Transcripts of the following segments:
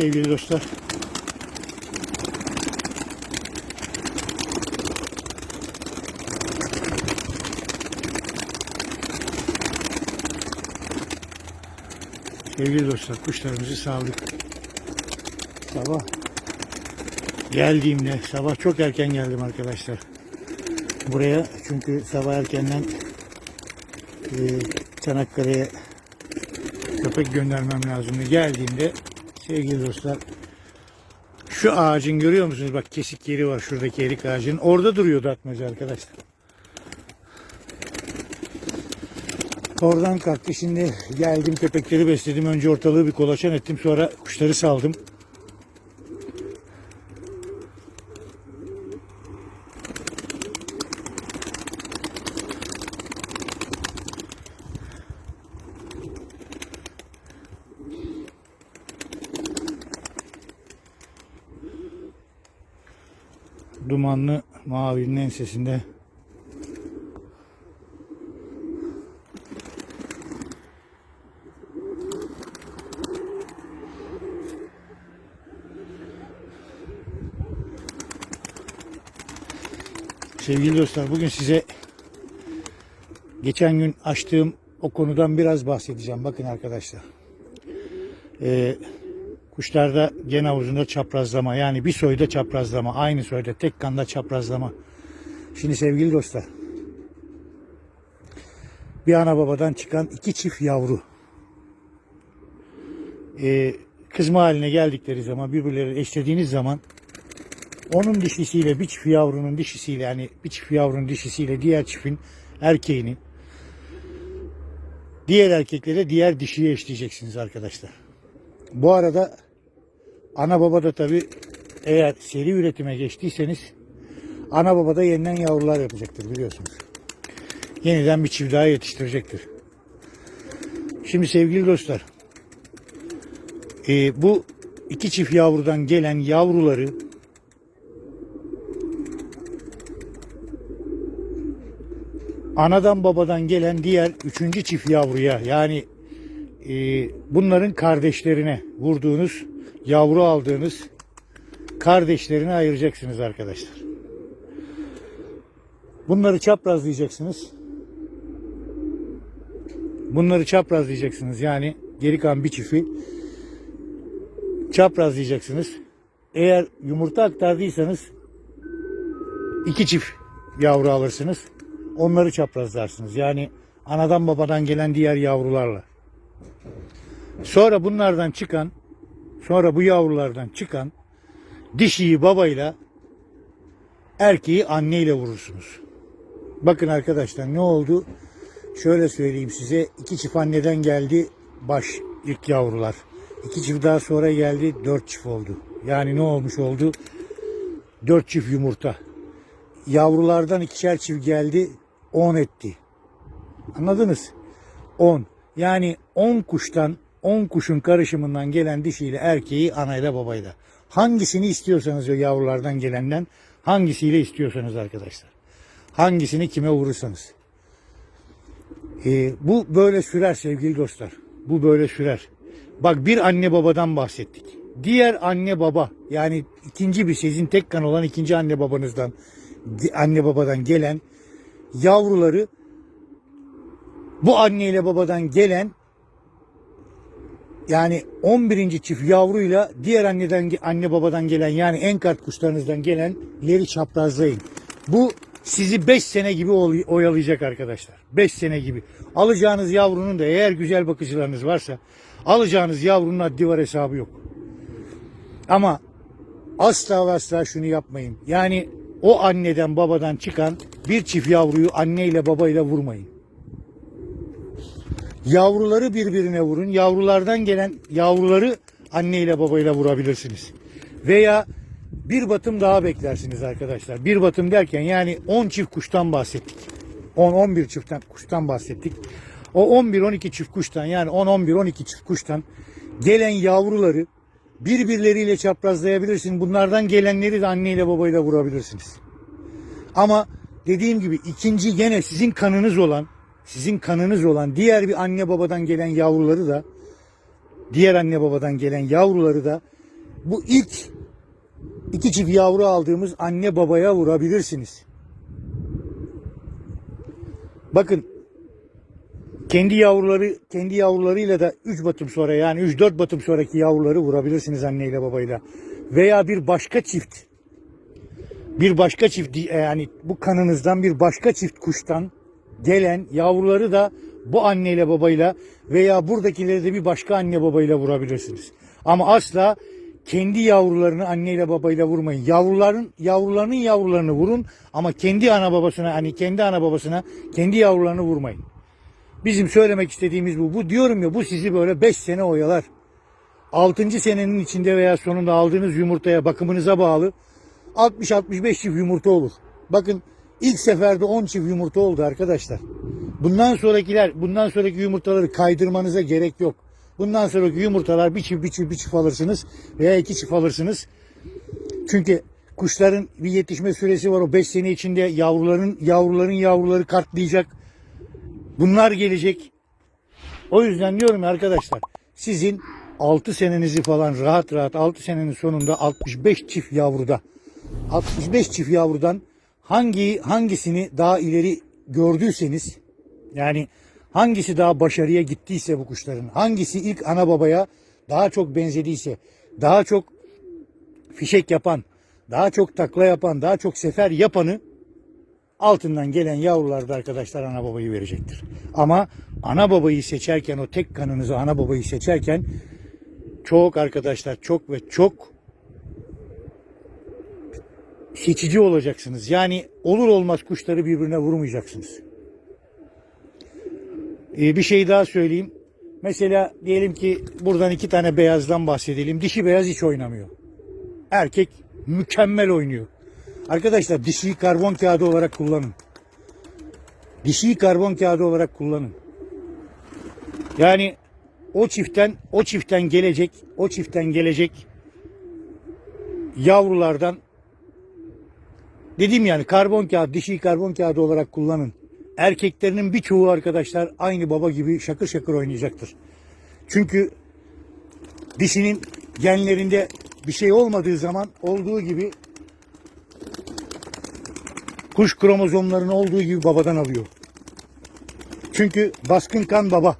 sevgili dostlar. Sevgili dostlar kuşlarımızı saldık. Sabah geldiğimde sabah çok erken geldim arkadaşlar. Buraya çünkü sabah erkenden e, Çanakkale'ye köpek göndermem lazımdı. Geldiğimde sevgili dostlar şu ağacın görüyor musunuz? Bak kesik yeri var şuradaki erik ağacının. Orada duruyordu atmaca arkadaşlar. Oradan kalktı. Şimdi geldim köpekleri besledim. Önce ortalığı bir kolaçan ettim. Sonra kuşları saldım. Dumanlı mavinin ensesinde Sevgili dostlar bugün size geçen gün açtığım o konudan biraz bahsedeceğim. Bakın arkadaşlar. Ee, kuşlarda gen havuzunda çaprazlama yani bir soyda çaprazlama aynı soyda tek kanda çaprazlama. Şimdi sevgili dostlar bir ana babadan çıkan iki çift yavru ee, kızma haline geldikleri zaman birbirleri eşlediğiniz zaman onun dişisiyle bir çift yavrunun dişisiyle yani bir çift yavrunun dişisiyle diğer çiftin erkeğini diğer erkeklere diğer dişiyi eşleyeceksiniz arkadaşlar. Bu arada ana baba da tabi eğer seri üretime geçtiyseniz ana baba da yeniden yavrular yapacaktır biliyorsunuz. Yeniden bir çift daha yetiştirecektir. Şimdi sevgili dostlar e, bu iki çift yavrudan gelen yavruları anadan babadan gelen diğer üçüncü çift yavruya yani e, bunların kardeşlerine vurduğunuz yavru aldığınız kardeşlerine ayıracaksınız arkadaşlar. Bunları çaprazlayacaksınız. Bunları çaprazlayacaksınız yani geri kalan bir çifi çaprazlayacaksınız. Eğer yumurta aktardıysanız iki çift yavru alırsınız. Onları çaprazlarsınız. Yani anadan babadan gelen diğer yavrularla. Sonra bunlardan çıkan, sonra bu yavrulardan çıkan dişiyi babayla erkeği anneyle vurursunuz. Bakın arkadaşlar ne oldu? Şöyle söyleyeyim size. iki çift anneden geldi baş ilk yavrular. İki çift daha sonra geldi dört çift oldu. Yani ne olmuş oldu? Dört çift yumurta. Yavrulardan ikişer çift geldi 10 etti. Anladınız? 10. Yani 10 kuştan 10 kuşun karışımından gelen dişiyle erkeği anayla babayla. Hangisini istiyorsanız o yavrulardan gelenden hangisiyle istiyorsanız arkadaşlar. Hangisini kime vurursanız. Ee, bu böyle sürer sevgili dostlar. Bu böyle sürer. Bak bir anne babadan bahsettik. Diğer anne baba yani ikinci bir sizin tek kan olan ikinci anne babanızdan anne babadan gelen yavruları bu anne ile babadan gelen yani 11. çift yavruyla diğer anneden anne babadan gelen yani enkart kuşlarınızdan gelenleri çaprazlayın. Bu sizi 5 sene gibi oy- oyalayacak arkadaşlar. 5 sene gibi. Alacağınız yavrunun da eğer güzel bakıcılarınız varsa alacağınız yavrunun haddi var hesabı yok. Ama asla asla şunu yapmayın. Yani o anneden babadan çıkan bir çift yavruyu anneyle babayla vurmayın. Yavruları birbirine vurun. Yavrulardan gelen yavruları anneyle babayla vurabilirsiniz. Veya bir batım daha beklersiniz arkadaşlar. Bir batım derken yani 10 çift kuştan bahsettik. 10-11 çiftten kuştan bahsettik. O 11-12 çift kuştan yani 10-11-12 çift kuştan gelen yavruları birbirleriyle çaprazlayabilirsiniz. Bunlardan gelenleri de anneyle babayla vurabilirsiniz. Ama dediğim gibi ikinci gene sizin kanınız olan, sizin kanınız olan diğer bir anne babadan gelen yavruları da diğer anne babadan gelen yavruları da bu ilk iki çift yavru aldığımız anne babaya vurabilirsiniz. Bakın kendi yavruları kendi yavrularıyla da 3 batım sonra yani 3-4 batım sonraki yavruları vurabilirsiniz anneyle babayla. Veya bir başka çift bir başka çift yani bu kanınızdan bir başka çift kuştan gelen yavruları da bu anneyle babayla veya buradakileri de bir başka anne babayla vurabilirsiniz. Ama asla kendi yavrularını anneyle babayla vurmayın. Yavruların yavrularının yavrularını vurun ama kendi ana babasına hani kendi ana babasına kendi yavrularını vurmayın. Bizim söylemek istediğimiz bu. Bu diyorum ya bu sizi böyle 5 sene oyalar. 6. senenin içinde veya sonunda aldığınız yumurtaya bakımınıza bağlı 60-65 çift yumurta olur. Bakın ilk seferde 10 çift yumurta oldu arkadaşlar. Bundan sonrakiler, bundan sonraki yumurtaları kaydırmanıza gerek yok. Bundan sonraki yumurtalar bir çift bir çift bir çift alırsınız veya iki çift alırsınız. Çünkü kuşların bir yetişme süresi var. O 5 sene içinde yavruların yavruların yavruları kartlayacak. Bunlar gelecek. O yüzden diyorum ya arkadaşlar sizin 6 senenizi falan rahat rahat 6 senenin sonunda 65 çift yavruda 65 çift yavrudan hangi hangisini daha ileri gördüyseniz yani hangisi daha başarıya gittiyse bu kuşların hangisi ilk ana babaya daha çok benzediyse daha çok fişek yapan daha çok takla yapan daha çok sefer yapanı altından gelen yavrular da arkadaşlar ana babayı verecektir. Ama ana babayı seçerken o tek kanınızı ana babayı seçerken çok arkadaşlar çok ve çok seçici olacaksınız. Yani olur olmaz kuşları birbirine vurmayacaksınız. Ee, bir şey daha söyleyeyim. Mesela diyelim ki buradan iki tane beyazdan bahsedelim. Dişi beyaz hiç oynamıyor. Erkek mükemmel oynuyor. Arkadaşlar dişiyi karbon kağıdı olarak kullanın. Dişiyi karbon kağıdı olarak kullanın. Yani o çiftten o çiftten gelecek o çiftten gelecek yavrulardan dedim yani karbon kağıdı dişiyi karbon kağıdı olarak kullanın. Erkeklerinin birçoğu arkadaşlar aynı baba gibi şakır şakır oynayacaktır. Çünkü dişinin genlerinde bir şey olmadığı zaman olduğu gibi kuş kromozomlarının olduğu gibi babadan alıyor. Çünkü baskın kan baba.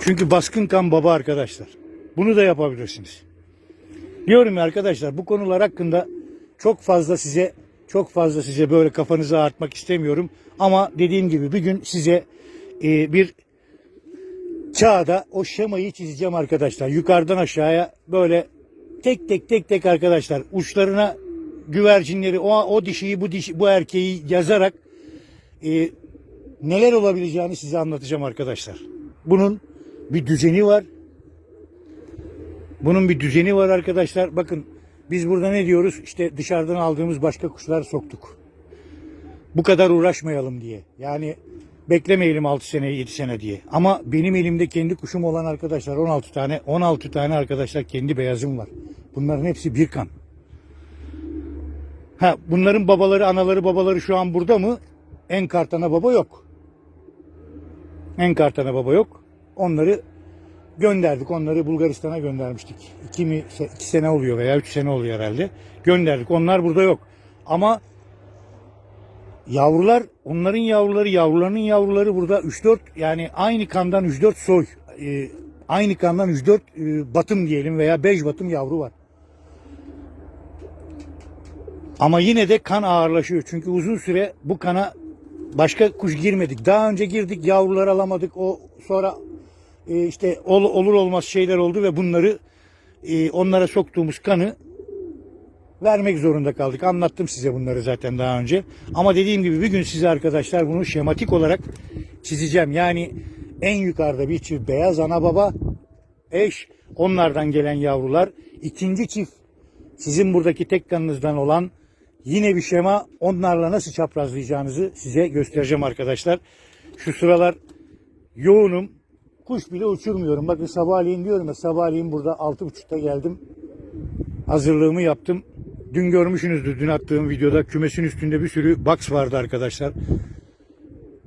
Çünkü baskın kan baba arkadaşlar. Bunu da yapabilirsiniz. Diyorum ya arkadaşlar bu konular hakkında çok fazla size çok fazla size böyle kafanızı ağartmak istemiyorum. Ama dediğim gibi bir gün size e, bir çağda o şemayı çizeceğim arkadaşlar. Yukarıdan aşağıya böyle tek tek tek tek arkadaşlar uçlarına güvercinleri o, o dişiyi bu dişi bu erkeği yazarak e, neler olabileceğini size anlatacağım arkadaşlar. Bunun bir düzeni var. Bunun bir düzeni var arkadaşlar. Bakın biz burada ne diyoruz? İşte dışarıdan aldığımız başka kuşlar soktuk. Bu kadar uğraşmayalım diye. Yani beklemeyelim 6 sene 7 sene diye. Ama benim elimde kendi kuşum olan arkadaşlar 16 tane 16 tane arkadaşlar kendi beyazım var. Bunların hepsi bir kan. Ha bunların babaları, anaları, babaları şu an burada mı? En kartana baba yok. En kartana baba yok. Onları gönderdik. Onları Bulgaristan'a göndermiştik. İki, mi, iki sene oluyor veya üç sene oluyor herhalde. Gönderdik. Onlar burada yok. Ama yavrular, onların yavruları, yavrularının yavruları burada 3-4 yani aynı kandan 3-4 soy. e, aynı kandan 3-4 e, batım diyelim veya 5 batım yavru var. Ama yine de kan ağırlaşıyor. Çünkü uzun süre bu kana başka kuş girmedik. Daha önce girdik yavrular alamadık. O sonra e, işte ol, olur olmaz şeyler oldu ve bunları e, onlara soktuğumuz kanı vermek zorunda kaldık. Anlattım size bunları zaten daha önce. Ama dediğim gibi bir gün size arkadaşlar bunu şematik olarak çizeceğim. Yani en yukarıda bir çift beyaz ana baba eş onlardan gelen yavrular. ikinci çift sizin buradaki tek kanınızdan olan yine bir şema onlarla nasıl çaprazlayacağınızı size göstereceğim arkadaşlar. Şu sıralar yoğunum. Kuş bile uçurmuyorum. Bakın sabahleyin diyorum ya sabahleyin burada 6.30'da geldim. Hazırlığımı yaptım. Dün görmüşsünüzdür dün attığım videoda kümesin üstünde bir sürü box vardı arkadaşlar.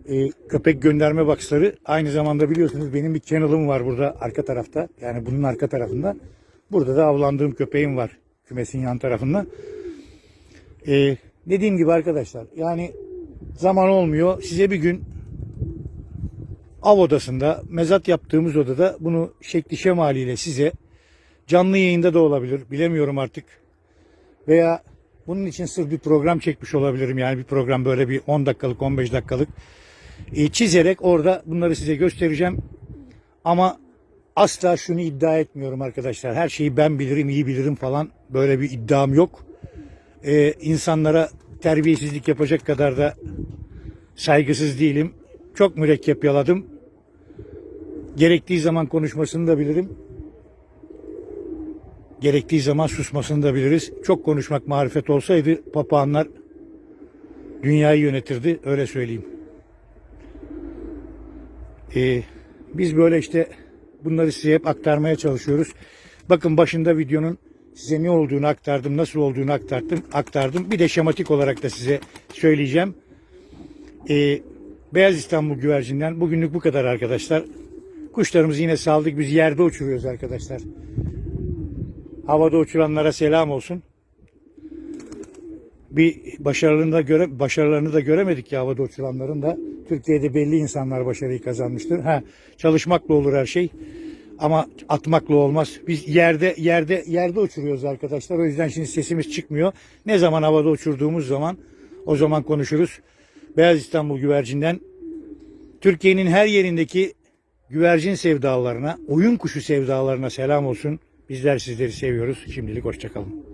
e, köpek gönderme boxları. Aynı zamanda biliyorsunuz benim bir kennel'ım var burada arka tarafta. Yani bunun arka tarafında. Burada da avlandığım köpeğim var. Kümesin yan tarafında. E, dediğim gibi arkadaşlar yani zaman olmuyor. Size bir gün av odasında, mezat yaptığımız odada bunu şekli şemaliyle size canlı yayında da olabilir. Bilemiyorum artık. Veya bunun için sırf bir program çekmiş olabilirim. Yani bir program böyle bir 10 dakikalık, 15 dakikalık e, çizerek orada bunları size göstereceğim. Ama asla şunu iddia etmiyorum arkadaşlar. Her şeyi ben bilirim, iyi bilirim falan böyle bir iddiam yok. E, insanlara terbiyesizlik yapacak kadar da saygısız değilim. Çok mürekkep yaladım. Gerektiği zaman konuşmasını da bilirim. Gerektiği zaman susmasını da biliriz. Çok konuşmak marifet olsaydı papağanlar dünyayı yönetirdi. Öyle söyleyeyim. Ee, biz böyle işte bunları size hep aktarmaya çalışıyoruz. Bakın başında videonun size ne olduğunu aktardım, nasıl olduğunu aktardım, aktardım. Bir de şematik olarak da size söyleyeceğim. Ee, Beyaz İstanbul güvercinden bugünlük bu kadar arkadaşlar. Kuşlarımızı yine saldık. Biz yerde uçuruyoruz arkadaşlar. Havada uçuranlara selam olsun. Bir başarılarını da göre başarılarını da göremedik ya havada uçuranların da. Türkiye'de belli insanlar başarıyı kazanmıştır. Ha çalışmakla olur her şey. Ama atmakla olmaz. Biz yerde yerde yerde uçuruyoruz arkadaşlar. O yüzden şimdi sesimiz çıkmıyor. Ne zaman havada uçurduğumuz zaman o zaman konuşuruz. Beyaz İstanbul güvercinden Türkiye'nin her yerindeki güvercin sevdalarına, oyun kuşu sevdalarına selam olsun. Bizler sizleri seviyoruz. Şimdilik hoşçakalın.